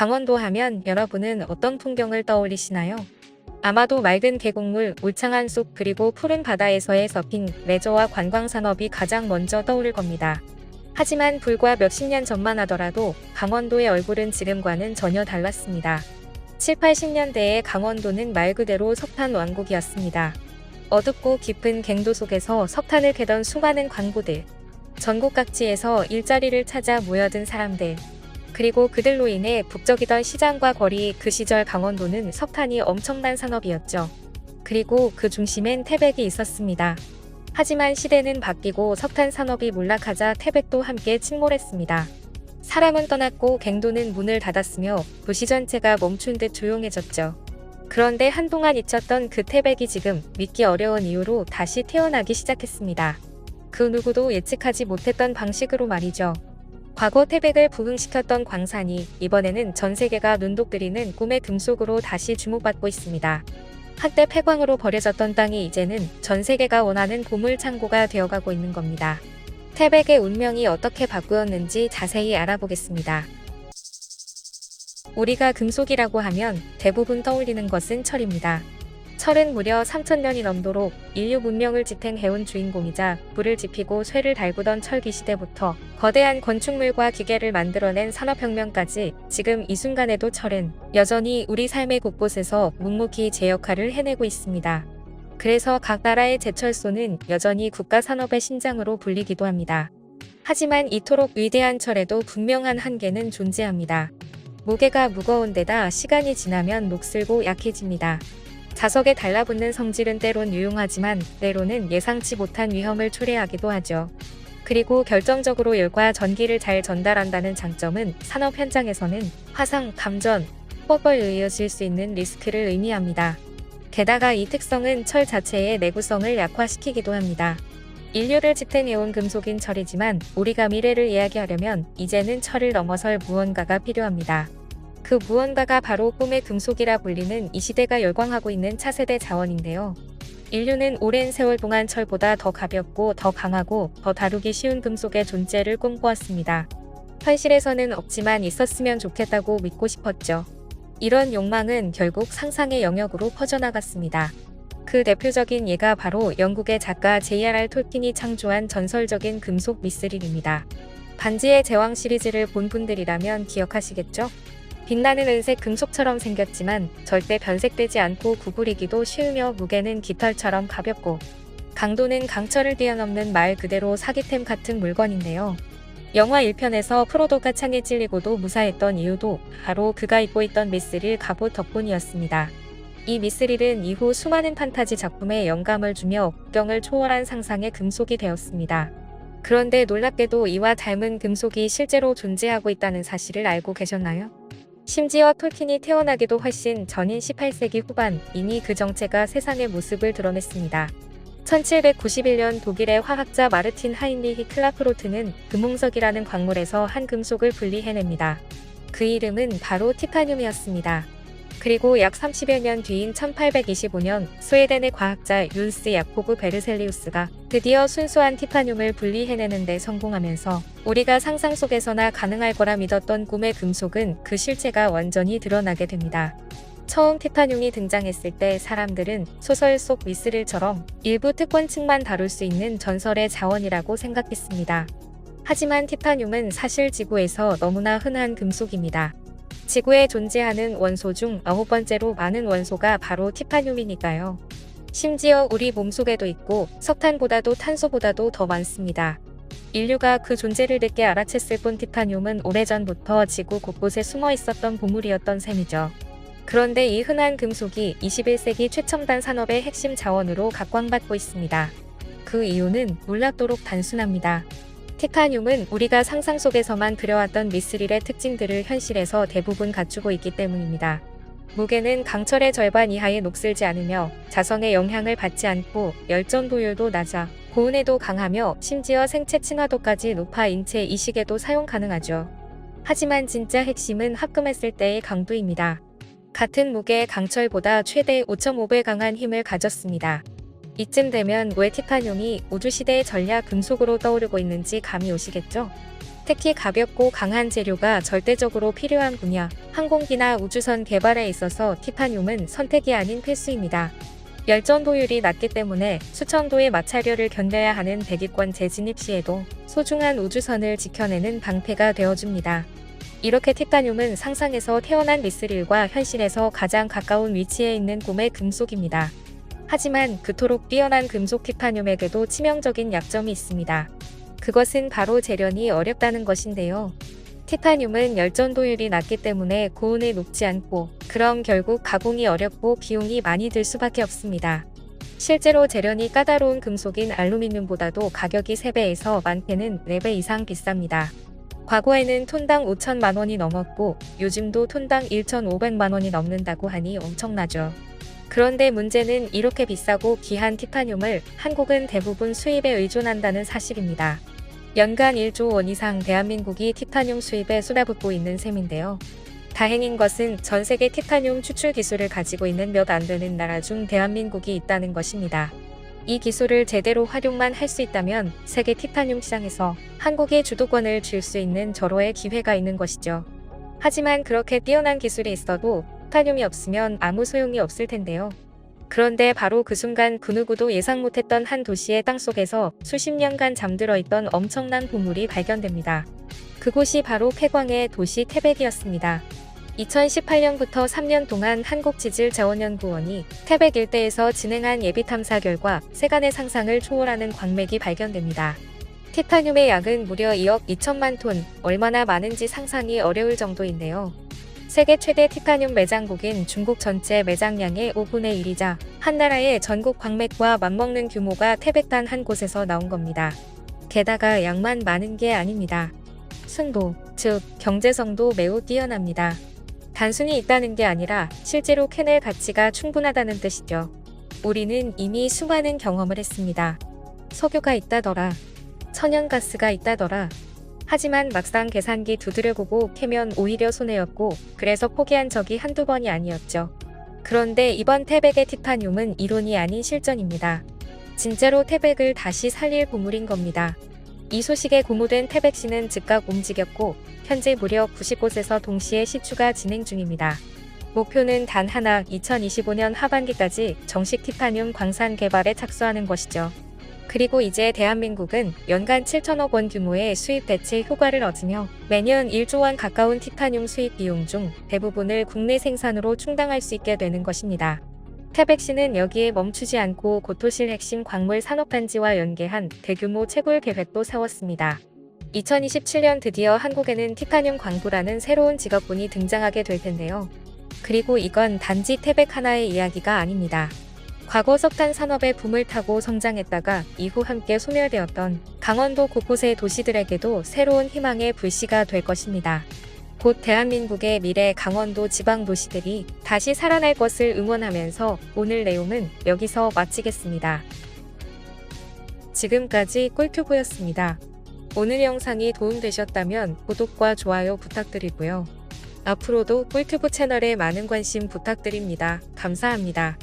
강원도 하면 여러분은 어떤 풍경을 떠올리시나요? 아마도 맑은 계곡물, 울창한 숲 그리고 푸른 바다에서의 서핑, 레저와 관광 산업이 가장 먼저 떠오를 겁니다. 하지만 불과 몇십 년 전만 하더라도 강원도의 얼굴은 지금과는 전혀 달랐습니다. 7, 80년대에 강원도는 말 그대로 석탄 왕국이었습니다. 어둡고 깊은 갱도 속에서 석탄을 캐던 수많은 광부들, 전국 각지에서 일자리를 찾아 모여든 사람들, 그리고 그들로 인해 북적이던 시장과 거리 그 시절 강원도는 석탄이 엄청난 산업이었죠. 그리고 그 중심엔 태백이 있었습니다. 하지만 시대는 바뀌고 석탄 산업이 몰락하자 태백도 함께 침몰했습니다. 사람은 떠났고 갱도는 문을 닫았으며 도시 전체가 멈춘 듯 조용해졌죠. 그런데 한동안 잊혔던 그 태백이 지금 믿기 어려운 이유로 다시 태어나기 시작했습니다. 그 누구도 예측하지 못했던 방식으로 말이죠. 과거 태백을 부흥시켰던 광산이 이번에는 전 세계가 눈독들이는 꿈의 금속으로 다시 주목받고 있습니다. 한때 폐광으로 버려졌던 땅이 이제는 전 세계가 원하는 보물 창고가 되어가고 있는 겁니다. 태백의 운명이 어떻게 바꾸었는지 자세히 알아보겠습니다. 우리가 금속이라고 하면 대부분 떠올리는 것은 철입니다. 철은 무려 3천년이 넘도록 인류 문명을 지탱해온 주인공이자 불을 지피고 쇠를 달구던 철기 시대부터 거대한 건축물과 기계를 만들어낸 산업혁명까지 지금 이 순간에도 철은 여전히 우리 삶의 곳곳에서 묵묵히 제 역할을 해내고 있습니다. 그래서 각 나라의 제철소는 여전히 국가 산업의 심장으로 불리기도 합니다. 하지만 이토록 위대한 철에도 분명한 한계는 존재합니다. 무게가 무거운 데다 시간이 지나면 녹슬고 약해집니다. 자석에 달라붙는 성질은 때론 유용하지만 때로는 예상치 못한 위험을 초래하기도 하죠. 그리고 결정적으로 열과 전기를 잘 전달한다는 장점은 산업 현장에서는 화상, 감전, 폭발에 이어질 수 있는 리스크를 의미합니다. 게다가 이 특성은 철 자체의 내구성을 약화시키기도 합니다. 인류를 지탱해온 금속인 철이지만 우리가 미래를 이야기하려면 이제는 철을 넘어설 무언가가 필요합니다. 그 무언가가 바로 꿈의 금속이라 불리는 이 시대가 열광하고 있는 차세대 자원인데요. 인류는 오랜 세월 동안 철보다 더 가볍고 더 강하고 더 다루기 쉬운 금속의 존재를 꿈꾸었습니다. 현실에서는 없지만 있었으면 좋겠다고 믿고 싶었죠. 이런 욕망은 결국 상상의 영역으로 퍼져나갔습니다. 그 대표적인 예가 바로 영국의 작가 J.R.R. 톨킨이 창조한 전설적인 금속 미스릴입니다. 반지의 제왕 시리즈를 본 분들이라면 기억하시겠죠? 빛나는 은색 금속처럼 생겼지만 절대 변색되지 않고 구부리기도 쉬우며 무게는 깃털처럼 가볍고 강도는 강철을 뛰어넘는 말 그대로 사기템 같은 물건인데요. 영화 1편에서 프로도가 창에 찔리고도 무사했던 이유도 바로 그가 입고 있던 미스릴 갑옷 덕분이었습니다. 이 미스릴은 이후 수많은 판타지 작품에 영감을 주며 국경을 초월한 상상의 금속이 되었습니다. 그런데 놀랍게도 이와 닮은 금속이 실제로 존재하고 있다는 사실을 알고 계셨나요? 심지어 톨킨이 태어나기도 훨씬 전인 18세기 후반 이미 그 정체가 세상의 모습을 드러냈습니다. 1791년 독일의 화학자 마르틴 하인리히 클라프로트는 금홍석이라는 광물에서 한 금속을 분리해냅니다. 그 이름은 바로 티타늄이었습니다. 그리고 약 30여 년 뒤인 1825년 스웨덴의 과학자 윤스 야코브 베르셀리우스가 드디어 순수한 티타늄을 분리해내는 데 성공하면서 우리가 상상 속에서나 가능할 거라 믿었던 꿈의 금속은 그 실체가 완전히 드러나게 됩니다. 처음 티타늄이 등장했을 때 사람들은 소설 속 미스릴처럼 일부 특권층만 다룰 수 있는 전설의 자원이라고 생각했습니다. 하지만 티타늄은 사실 지구에서 너무나 흔한 금속입니다. 지구에 존재하는 원소 중 아홉 번째로 많은 원소가 바로 티타늄이니까요. 심지어 우리 몸속에도 있고 석탄보다도 탄소보다도 더 많습니다. 인류가 그 존재를 늦게 알아챘을 뿐 티타늄은 오래전부터 지구 곳곳에 숨어 있었던 보물이었던 셈이죠. 그런데 이 흔한 금속이 21세기 최첨단 산업의 핵심 자원으로 각광받고 있습니다. 그 이유는 놀랍도록 단순합니다. 티타늄은 우리가 상상 속에서만 그려왔던 미스릴의 특징들을 현실에서 대부분 갖추고 있기 때문입니다. 무게는 강철의 절반 이하에 녹슬지 않으며 자성의 영향을 받지 않고 열전 도율도 낮아 고온에도 강하며 심지어 생체 친화도까지 높아 인체 이식에도 사용 가능하죠. 하지만 진짜 핵심은 합금했을 때의 강도입니다. 같은 무게의 강철보다 최대 5.5배 강한 힘을 가졌습니다. 이쯤 되면 왜 티타늄이 우주시대의 전략 금속으로 떠오르고 있는지 감이 오시겠죠? 특히 가볍고 강한 재료가 절대적으로 필요한 분야, 항공기나 우주선 개발에 있어서 티타늄은 선택이 아닌 필수입니다. 열전 도율이 낮기 때문에 수천도의 마찰열을 견뎌야 하는 대기권 재진입 시에도 소중한 우주선을 지켜내는 방패가 되어줍니다. 이렇게 티타늄은 상상에서 태어난 미스릴과 현실에서 가장 가까운 위치에 있는 꿈의 금속입니다. 하지만 그토록 뛰어난 금속 티타늄에게도 치명적인 약점이 있습니다. 그것은 바로 재련이 어렵다는 것인데요. 티타늄은 열전도율이 낮기 때문에 고온에 녹지 않고 그럼 결국 가공이 어렵고 비용이 많이 들 수밖에 없습니다. 실제로 재련이 까다로운 금속인 알루미늄보다도 가격이 3배에서 많게는 4배 이상 비쌉니다. 과거에는 톤당 5천만 원이 넘었고 요즘도 톤당 1,500만 원이 넘는다고 하니 엄청나죠. 그런데 문제는 이렇게 비싸고 귀한 티타늄을 한국은 대부분 수입에 의존한다는 사실입니다. 연간 1조 원 이상 대한민국이 티타늄 수입에 쏟아붓고 있는 셈인데요. 다행인 것은 전 세계 티타늄 추출 기술을 가지고 있는 몇 안 되는 나라 중 대한민국이 있다는 것입니다. 이 기술을 제대로 활용만 할 수 있다면 세계 티타늄 시장에서 한국의 주도권을 쥘 수 있는 절호의 기회가 있는 것이죠. 하지만 그렇게 뛰어난 기술이 있어도 티타늄이 없으면 아무 소용이 없을 텐데요. 그런데 바로 그 순간 그 누구도 예상 못했던 한 도시의 땅속에서 수십 년간 잠들어 있던 엄청난 보물이 발견됩니다. 그곳이 바로 폐광의 도시 태백이었습니다. 2018년부터 3년 동안 한국지질자원연구원이 태백 일대에서 진행한 예비 탐사 결과 세간의 상상을 초월하는 광맥이 발견됩니다. 티타늄의 양은 무려 2억 2천만 톤, 얼마나 많은지 상상이 어려울 정도인데요. 세계 최대 티타늄 매장국인 중국 전체 매장량의 5분의 1이자 한 나라의 전국 광맥과 맞먹는 규모가 태백단 한 곳에서 나온 겁니다. 게다가 양만 많은 게 아닙니다. 순도, 즉 경제성도 매우 뛰어납니다. 단순히 있다는 게 아니라 실제로 캐낼 가치가 충분하다는 뜻이죠. 우리는 이미 수많은 경험을 했습니다. 석유가 있다더라. 천연가스가 있다더라. 하지만 막상 계산기 두드려보고 캐면 오히려 손해였고 그래서 포기한 적이 한두 번이 아니었죠. 그런데 이번 태백의 티타늄은 이론이 아닌 실전입니다. 진짜로 태백을 다시 살릴 보물인 겁니다. 이 소식에 고무된 태백시는 즉각 움직였고 현재 무려 90곳에서 동시에 시추가 진행 중입니다. 목표는 단 하나 2025년 하반기까지 정식 티타늄 광산 개발에 착수하는 것이죠. 그리고 이제 대한민국은 연간 7천억 원 규모의 수입 대체 효과를 얻으며 매년 1조 원 가까운 티타늄 수입 비용 중 대부분을 국내 생산으로 충당할 수 있게 되는 것입니다. 태백시는 여기에 멈추지 않고 고토실 핵심 광물 산업단지와 연계한 대규모 채굴 계획도 세웠습니다. 2027년 드디어 한국에는 티타늄 광부라는 새로운 직업군이 등장하게 될 텐데요. 그리고 이건 단지 태백 하나의 이야기가 아닙니다. 과거 석탄 산업의 붐을 타고 성장했다가 이후 함께 소멸되었던 강원도 곳곳의 도시들에게도 새로운 희망의 불씨가 될 것입니다. 곧 대한민국의 미래 강원도 지방 도시들이 다시 살아날 것을 응원하면서 오늘 내용은 여기서 마치겠습니다. 지금까지 꿀튜브였습니다. 오늘 영상이 도움되셨다면 구독과 좋아요 부탁드리고요. 앞으로도 꿀튜브 채널에 많은 관심 부탁드립니다. 감사합니다.